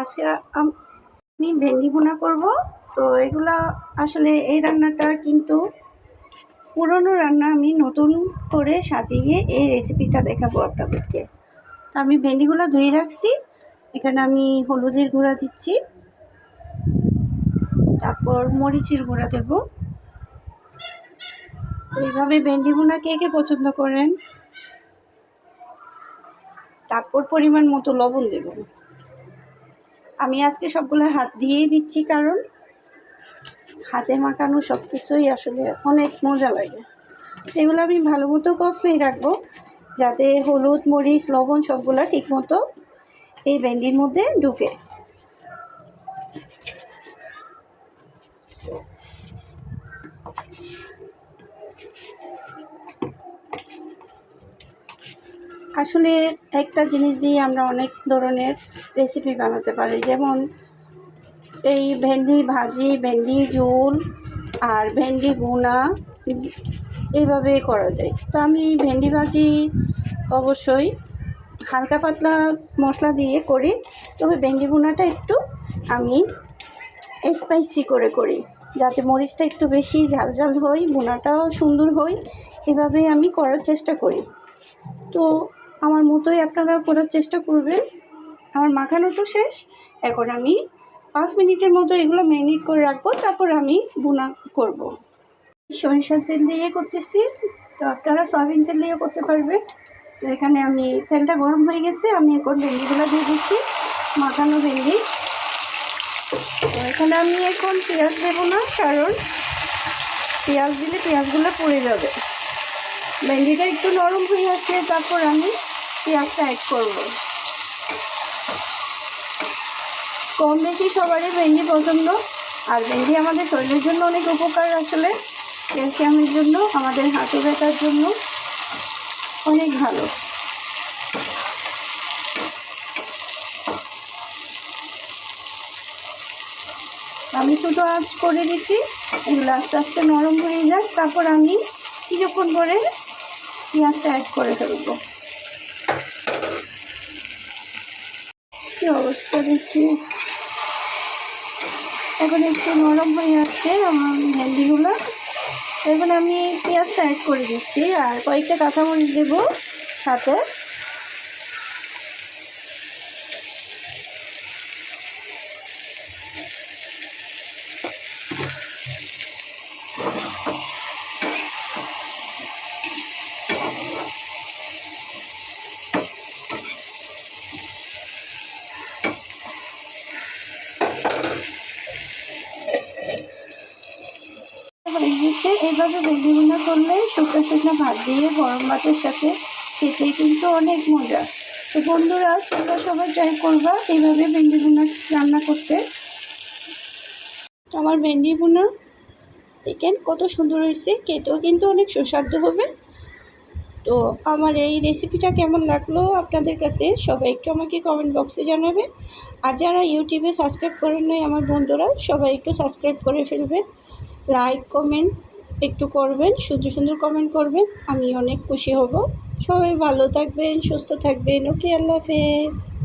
আজকে আমি ভেন্ডি ভুনা করব। তো এগুলা আসলে এই রান্নাটা কিন্তু পুরনো রান্না আমি নতুন করে সাজিয়ে এই রেসিপিটা দেখাবো আপনাদেরকে। তো আমি ভেন্ডিগুলো ধুয়ে রাখছি। এখানে আমি হলুদের গুঁড়া দিচ্ছি। তারপর মরিচের গুঁড়া দেব। এইভাবে ভেন্ডি ভুনা কে কে পছন্দ করেন? তারপর পরিমাণ মতো লবণ দেব। আমি আজকে সবগুলো হাত দিয়েই দিচ্ছি, কারণ হাতে মাখানো সব কিছুই আসলে অনেক মজা লাগে। এগুলো আমি ভালো মতো কষলেই রাখব, যাতে হলুদ, মরিচ, লবণ সবগুলো ঠিকমতো এই ভেন্ডির মধ্যে ঢুকে। আসলে একটা জিনিস দিয়ে আমরা অনেক ধরনের রেসিপি বানাতে পারি। যেমন এই ভেন্ডি ভাজি, ভেন্ডি ঝোল আর ভেন্ডি গুনা এইভাবে করা যায়। তো আমি ভেন্ডি ভাজি অবশ্যই হালকা পাতলা মশলা দিয়ে করি। তবে ভেন্ডি ভুনাটা একটু আমি স্পাইসি করে করি, যাতে মরিচটা একটু বেশি ঝাল ঝাল হয়, ভুনাটাও সুন্দর হয়। এভাবে আমি করার চেষ্টা করি। তো আমার মতোই আপনারা করার চেষ্টা করবেন। আমার মাখানো তো শেষ। এখন আমি পাঁচ মিনিটের মতো এগুলো ম্যারিনেট করে রাখব, তারপর আমি বুনা করব। সরিষার তেল দিয়ে করতেছি। তো আপনারা সয়াবিন তেল দিয়ে করতে পারবেন। তো এখানে আমি তেলটা গরম হয়ে গেছে, আমি এখন ভেন্ডিগুলো দিয়ে দিচ্ছি, মাখানো ভেন্ডি। তো এখানে আমি এখন পেঁয়াজ দেবো না, কারণ পেঁয়াজ দিলে পেঁয়াজগুলো পড়ে যাবে। ভেন্ডিটা একটু নরম হয়ে আসলে তারপর আমি পেঁয়াজটা অ্যাড করব। কম বেশি সবারই ভেন্ডি পছন্দ, আর ভেন্ডি আমাদের শরীরের জন্য অনেক উপকার আসলে। ক্যালসিয়ামের জন্য, আমাদের হাঁটু ব্যথার জন্য অনেক ভালো। আমি ছোটো আঁচ করে দিছি, এগুলো আস্তে আস্তে নরম হয়ে যাক, তারপর আমি কিছুক্ষণ পরে পেঁয়াজটা অ্যাড করে ফেলব। অবস্থা দেখছি এখন একটু নরম হয়ে আসছে আমার ভেন্ডিগুলো। এখন আমি পেঁয়াজটা অ্যাড করে দিচ্ছি আর কয়েকটা কাঁচামরিচ দেবো সাথে। হয়ে এইভাবে ভেন্ডি ভুনা করলে শুকনো শুকনো ভাত দিয়ে গরম ভাতের সাথে খেতে কিন্তু অনেক মজা। তো বন্ধুরা, তোমরা সবাই ট্রাই করবা এইভাবে ভেন্ডি ভুনা রান্না করতে। আমার ভেন্ডি ভুনা দেখেন কত সুন্দর হয়েছে, খেতেও কিন্তু অনেক সুস্বাদু হবে। তো আমার এই রেসিপিটা কেমন লাগল আপনাদের কাছে, সবাই একটু আমাকে কমেন্ট বক্সে জানাবেন আর যারা ইউটিউবে সাবস্ক্রাইব করেন নাই, আমার বন্ধুরা, সবাই একটু সাবস্ক্রাইব করে ফেলবেন। লাইক কমেন্ট একটু করবেন, সুন্দর সুন্দর কমেন্ট করবেন, আমি অনেক খুশি হব। সবাই ভালো থাকবেন, সুস্থ থাকবেন। ওকে, আল্লাহ হাফেজ।